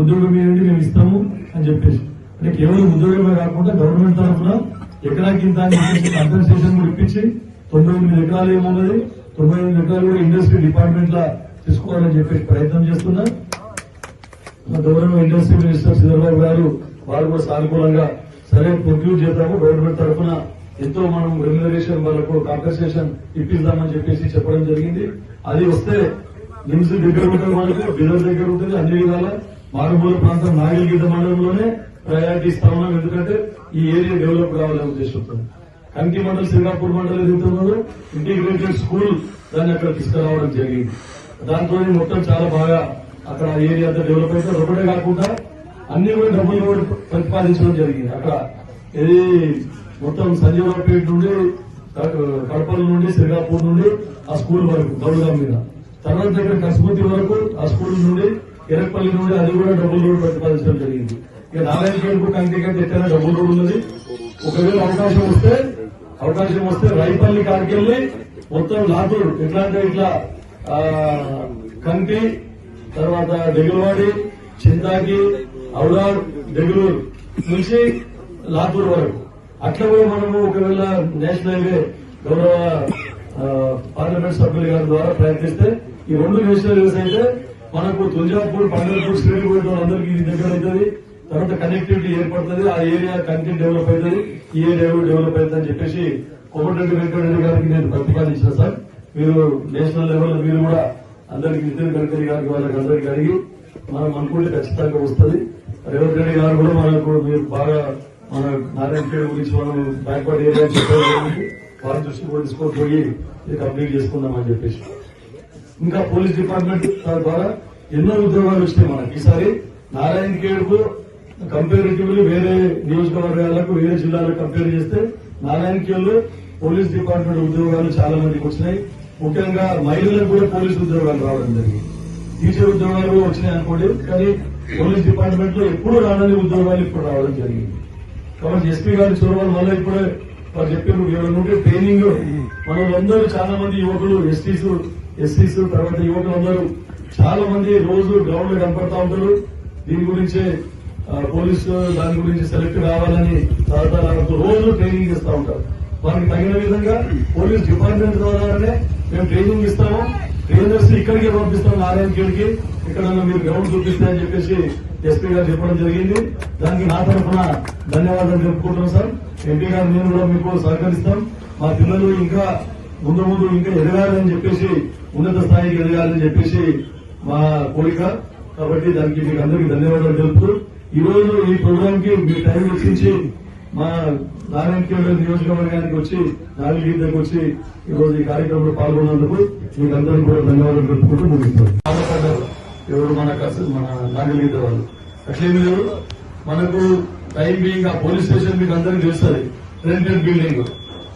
ఉద్యోగం ఇవ్వండి మేము ఇస్తాము అని చెప్పేసి. అంటే కేవలం ఉద్యోగమే కాకుండా గవర్నమెంట్ తరఫున ఎకరాకి ఇంత కంపెన్సేషన్ కూడా ఇప్పించి తొంభై ఎనిమిది ఎకరాలు ఏమున్నది? తొంభై ఎనిమిది ఎకరాలు కూడా ఇండస్ట్రీ డిపార్ట్మెంట్ లా తీసుకోవాలని చెప్పేసి ప్రయత్నం చేస్తున్నా. గవర్నమెంట్ ఇండస్ట్రీ మినిస్టర్ చంద్రబాబు గారు వారు కూడా సానుకూలంగా సరే ప్రొడ్యూస్ చేద్దాము గవర్నమెంట్ తరఫున ఎంతో మనం రెమ్యునరేషన్ వాళ్ళకు కాంపెన్సేషన్ ఇప్పిద్దామని చెప్పేసి చెప్పడం జరిగింది. అది వస్తే నిమ్స్ దగ్గర ఉంటుంది మనకు బిదర్ దగ్గర ఉంటుంది అన్ని విధాలా మారుమూల ప్రాంతం నాగిలిగిద్ద మండలంలోనే ప్రయారిటీ ఇస్తా ఉన్నాం. ఎందుకంటే ఈ ఏరియా డెవలప్ కావాలనే ఉద్దేశంతో కంకి మండల్ సింగాపూర్ మండలం ఏదైతే ఇంటిగ్రేటెడ్ స్కూల్ దాన్ని అక్కడ తీసుకురావడం జరిగింది. దాంతో మొత్తం చాలా బాగా అక్కడ ఏరియా అంతా డెవలప్ అయితే ఒకటే కాకుండా అన్ని కూడా డబ్బులు కూడా ప్రతిపాదించడం జరిగింది. అక్కడ ఇది మొత్తం సంజీవరావుపేట నుండి కడపల నుండి శ్రీరాపూర్ నుండి ఆ స్కూల్ వరకు గౌరవ మీద. తర్వాత దగ్గర కసుమతి వరకు ఆ స్కూల్ నుండి ఎరపల్లి నుండి అది కూడా డబ్బులు రోడ్ ప్రతిపాదించడం జరిగింది. ఇక నారాయణ కేడుకు కంటి కంటే ఎత్తైన డబ్బులు రోడ్ ఉన్నది. ఒకవేళ అవకాశం వస్తే అవకాశం వస్తే రైపల్లి కాడికెళ్ళి మొత్తం లాతూరు ఎట్లా అంటే ఇట్లా కంటి తర్వాత దెగులవాడి చింతాకి ఔడాడ్ దెగులూరు నుంచి లాతూర్ వరకు. అట్లా కూడా మనము ఒకవేళ నేషనల్ హైవే గౌరవ పార్లమెంట్ సభ్యులు గారి ద్వారా ప్రయత్నిస్తే ఈ రెండు నేషనల్ హైవేస్ అయితే మనకు తులజాపూర్ పండర్పూర్ శ్రీనికోట అందరికీ ఇది దగ్గర అవుతుంది. తర్వాత కనెక్టివిటీ ఏర్పడుతుంది. ఆ ఏరియా కంటెంట్ డెవలప్ అవుతుంది. ఈ ఏరియా కూడా డెవలప్ అవుతుంది అని చెప్పేసి కోమటిరెడ్డి వెంకటరెడ్డి గారికి నేను ప్రతిపాదించిన సార్. మీరు నేషనల్ లెవెల్ మీరు కూడా అందరికి నితిన్ గడ్కరీ గారికి వాళ్ళకి అందరికి అడిగి మనం అనుకుంటే ఖచ్చితంగా వస్తుంది. రేవంత్ రెడ్డి గారు కూడా మనకు మీరు బాగా మన నారాయణపేట గురించి మనం బ్యాక్వర్డ్ ఏరియా చెప్పారు వారి దృష్టి కూడా తీసుకోకపోయి ఇది కంప్లీట్ చేసుకుందామని చెప్పేసి. ఇంకా పోలీస్ డిపార్ట్మెంట్ ద్వారా ఎన్నో ఉద్యోగాలు వచ్చినాయి మనకి. ఈసారి నారాయణ ఖేడ్కు కంపారిటివ్లీ వేరే నియోజకవర్గాలకు వేరే జిల్లాలకు కంపేర్ చేస్తే నారాయణ ఖేడ్లో పోలీస్ డిపార్ట్మెంట్ ఉద్యోగాలు చాలా మందికి వచ్చినాయి. ముఖ్యంగా మహిళలకు కూడా పోలీస్ ఉద్యోగాలు రావడం జరిగింది. టీచర్ ఉద్యోగాలు కూడా వచ్చినాయి అనుకోండి కానీ పోలీస్ డిపార్ట్మెంట్లో ఎప్పుడు రానని ఉద్యోగాలు ఇప్పుడు రావడం జరిగింది. కాబట్టి ఎస్పీ గారి చొరవలు మళ్ళీ ఇప్పుడే వారు చెప్పారు ఉంటే నుండి ట్రైనింగ్. మనలందరూ చాలా మంది యువకులు ఎస్టీస్ ఎస్సీస్ తర్వాత యువకులందరూ చాలా మంది రోజు గ్రౌండ్లో కనపడతా ఉంటారు. దీని గురించి పోలీసు దాని గురించి సెలెక్ట్ కావాలని సహకారాలతో రోజు ట్రైనింగ్ ఇస్తా ఉంటారు. వారికి తగిన విధంగా పోలీస్ డిపార్ట్మెంట్ ద్వారానే మేము ట్రైనింగ్ ఇస్తాము. ట్రైనర్స్ ఇక్కడికే పంపిస్తాం నారాయణ గేడ్కి ఇక్కడ మీరు గ్రౌండ్ చూపిస్తాయని చెప్పేసి ఎస్పీ గారు చెప్పడం జరిగింది. దానికి నా తరఫున ధన్యవాదాలు చెప్పుకుంటున్నాం సార్. ఎంపీ గారు నేను కూడా మీకు సహకరిస్తాం. మా పిల్లలు ఇంకా ముందు ముందు ఇంకా ఎదగాలని చెప్పేసి ఉన్నత స్థాయికి ఎదగాలని చెప్పేసి మా కోరిక. కాబట్టి దానికి మీకు అందరికీ ధన్యవాదాలు తెలుపుతూ ఈ రోజు ఈ ప్రోగ్రామ్కి మీ టైం వెచ్చించి మా నారాయణఖేడ్ నియోజకవర్గానికి వచ్చి నాలుగు దగ్గరకు వచ్చి ఈ రోజు ఈ కార్యక్రమంలో పాల్గొన్నందుకు మీకు అందరికీ కూడా ధన్యవాదాలు తెలుపుకుంటూ ముగిస్తారు ఎవరు మన మన నాగలిగిద్ద వాళ్ళు అట్లేమి లేదు. మనకు టైం బీయింగ్ ఆ పోలీస్ స్టేషన్ మీకు అందరికీ తెలుస్తుంది. Rented building.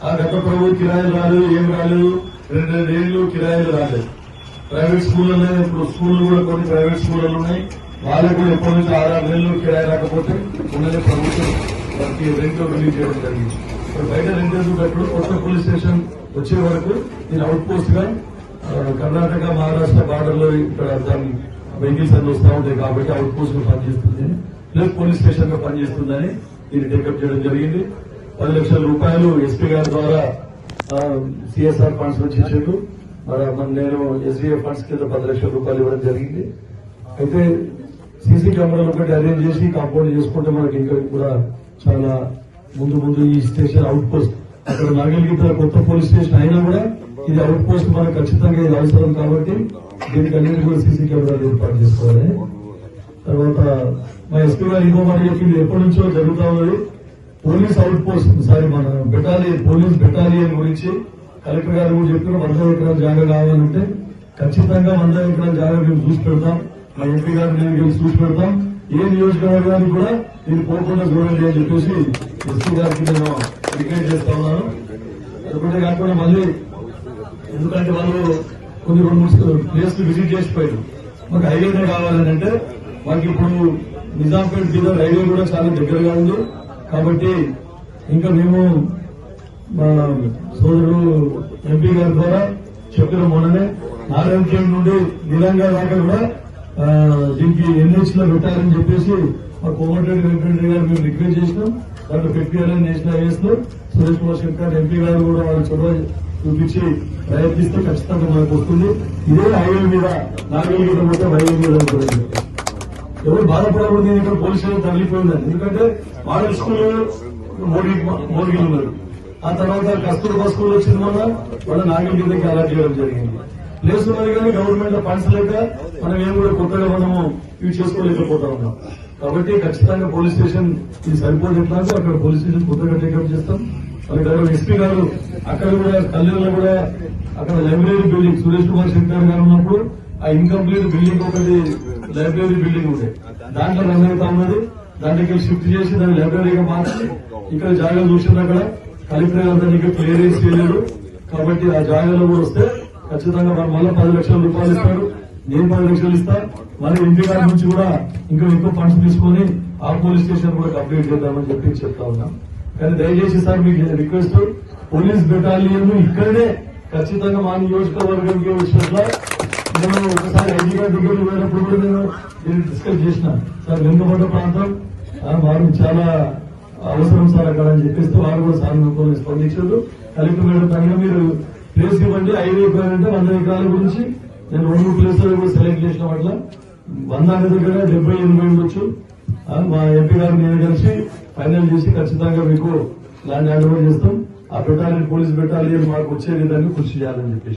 ఆ గత ప్రభుత్వ కిరాయిలు రాలేదు ఏం రాలేదు. రెండు రెండు ఏళ్ళు కిరాయిలు రాలేదు. ప్రైవేట్ స్కూళ్ళలో ఇప్పుడు స్కూళ్ళు కూడా కొన్ని ప్రైవేట్ స్కూళ్ళు ఉన్నాయి. వాళ్ళకు కూడా ఎప్పటి నుంచి ఆరారు నెలలు కిరాయి రాకపోతే ఉన్నది ప్రభుత్వం వారికి రెంట్ రిలీజ్ చేయడం జరిగింది. ఇప్పుడు బయట రెంట్ కట్టుడు కొత్త పోలీస్ స్టేషన్ వచ్చే వరకు దీని అవుట్ పోస్ట్గా కర్ణాటక మహారాష్ట్ర బార్డర్లో ఇక్కడ దాన్ని వెహికల్స్ అన్ని వస్తూ ఉంటాయి కాబట్టి అవుట్ పోస్ట్గా పనిచేస్తుంది ప్లస్ పోలీస్ స్టేషన్గా పనిచేస్తుందని దీన్ని టేకప్ చేయడం జరిగింది. పది లక్షల రూపాయలు ఎస్పీ గారి ద్వారా సిఎస్ఆర్ ఫండ్స్ నుంచి మరి నేను ఎస్బీఐ ఫండ్స్ కింద పది లక్షల రూపాయలు ఇవ్వడం జరిగింది. అయితే సీసీ కెమెరాలు ఒకటి అరేంజ్ చేసి కాంపౌండ్ చేసుకుంటే మనకి ఇంకా కూడా చాలా ముందు ముందు ఈ స్టేషన్ అవుట్ పోస్ట్ అక్కడ నాగలిగిత కొత్త పోలీస్ స్టేషన్ అయినా కూడా ఇది అవుట్ పోస్ట్ మనకు ఖచ్చితంగా ఇది అవసరం కాబట్టి దీనికి అన్నింటి కూడా సీసీ కెమెరాలు ఏర్పాటు చేసుకోవాలి. తర్వాత మా ఎస్పీ గారు ఇంకో మాట చెప్పింది ఎప్పటి నుంచో జరుగుతా ఉన్నది. పోలీస్ అవుట్ పోస్ట్ సారీ మన బెటాలియన్ పోలీస్ బెటాలియన్ గురించి కలెక్టర్ గారు కూడా చెప్పిన వంద ఎకరాల జాగా కావాలంటే ఖచ్చితంగా వంద ఎకరాల జాగా మేము చూసి పెడతాం. మా ఎంపీ గారు నేను కలిసి చూసి పెడతాం. ఏ నియోజకవర్గానికి కూడా నేను పోకుండా చూడండి అని చెప్పేసి ఎస్పీ గారికి నేను రిక్వెస్ట్ చేస్తా ఉన్నాను. అనుకుంటే కాకుండా మళ్ళీ ఎందుకంటే వాళ్ళు కొన్ని రెండు మూడు ప్లేస్ విజిట్ చేసిపోయారు. మాకు హైవేనే కావాలని అంటే మాకు ఇప్పుడు నిజాంపేట జిల్లా రైల్వే కూడా చాలా దగ్గరగా ఉంది. కాబట్టి ఇంకా మేము మా సోదరుడు ఎంపీ గారి ద్వారా చెప్పిన మొన్ననే నారాయణ నుండి నిరంగా దాకా కూడా దీనికి ఎన్హెచ్లో పెట్టాలని చెప్పేసి మా కోమటిరెడ్డి వెంకటరెడ్డి గారు మేము రిక్వెస్ట్ చేసినాం. దాంట్లో పెట్టాలని నేషనల్ హైవేస్లో సురేష్ కుమార్ శంకర్ ఎంపీ గారు కూడా వాళ్ళు చొరవ చూపించి ప్రయత్నిస్తే ఖచ్చితంగా మనకు వస్తుంది. ఇదే హైవే మీద నాగరికత పోతే హైవే మీద ఉంటుంది. ఎవరు బాధపడకూడదు పోలీసులు ఇక్కడ తగిలిపోయిందని ఎందుకంటే వాళ్ళ స్కూల్ మోడీ మోడీలు ఉన్నారు. ఆ తర్వాత కస్తూర్బా స్కూల్ వచ్చింది వల్ల వాళ్ళ నాగల్ దగ్గర అలాట్ చేయడం జరిగింది. ప్లేస్ ఉన్నది కానీ గవర్నమెంట్ ఫండ్స్ లేక మనం ఏం కూడా కొత్తగా మనము ఇవి చేసుకోలేకపోతా ఉన్నాం. కాబట్టి ఖచ్చితంగా పోలీస్ స్టేషన్ ఇది సరిపోదు ఎట్లా అక్కడ పోలీస్ స్టేషన్ కొత్తగా టేకప్ చేస్తాం. మరి గారు ఎస్పీ గారు అక్కడ కూడా కల్లూరులో కూడా అక్కడ లైబ్రరీ బిల్డింగ్ సురేష్ కుమార్ శంకర్ గారు ఉన్నప్పుడు ఆ ఇన్కంప్లీట్ బిల్డింగ్ ఒకటి లైబ్రరీ బిల్డింగ్ ఉండే. దాంట్లో రన్ అవుతా ఉన్నది. దానికి షిఫ్ట్ చేసి దాన్ని లైబ్రరీగా మార్చి ఇక్కడ జాగా చూసింది అక్కడ కలెక్టర్ గారు దానికి క్లియరెన్స్ కాబట్టి ఆ జాగాలో కూడా వస్తే ఖచ్చితంగా మనం మళ్ళీ పది లక్షల రూపాయలు ఇస్తాడు. నేను పది లక్షలు ఇస్తా. మన ఇంటి గారి నుంచి కూడా ఇంకా ఎక్కువ ఫండ్స్ తీసుకొని ఆ పోలీస్ స్టేషన్ కూడా కంప్లీట్ చేద్దామని చెప్పి చెప్తా ఉన్నాం. కానీ దయచేసి సార్ మీకు రిక్వెస్ట్ పోలీస్ బెటాలియన్ ఇక్కడనే ఖచ్చితంగా మా నియోజకవర్గంకి వచ్చినట్ల నేను ఒకసారి ఐజీ గారి దగ్గరికి పోయినప్పుడు కూడా నేను డిస్కస్ చేసిన. సార్ వెనుకబడ్డ ప్రాంతం వారు చాలా అవసరం సార్ అక్కడ అని చెప్పేస్తే వారు కూడా సానుకూలంగా స్పందించారు. కలెక్టర్ మేడం పైన మీరు ప్లేస్ ఇవ్వండి. ఐదు ఎకరాలు అంటే వంద ఎకరాల గురించి నేను రెండు ప్లేసులు కూడా సెలెక్ట్ చేసిన వాటిలో వంద దగ్గర డెబ్బై ఎనభై ఉండొచ్చు. మా ఎంపీ గారు నేను కలిసి ఫైనల్ చేసి ఖచ్చితంగా మీకు ల్యాండ్ హ్యాండ్ ఓవర్ చేస్తాం. ఆ పెట్టాలి పోలీస్ పెట్టాలి మాకు వచ్చే విధంగా కృషి చేయాలని చెప్పేసి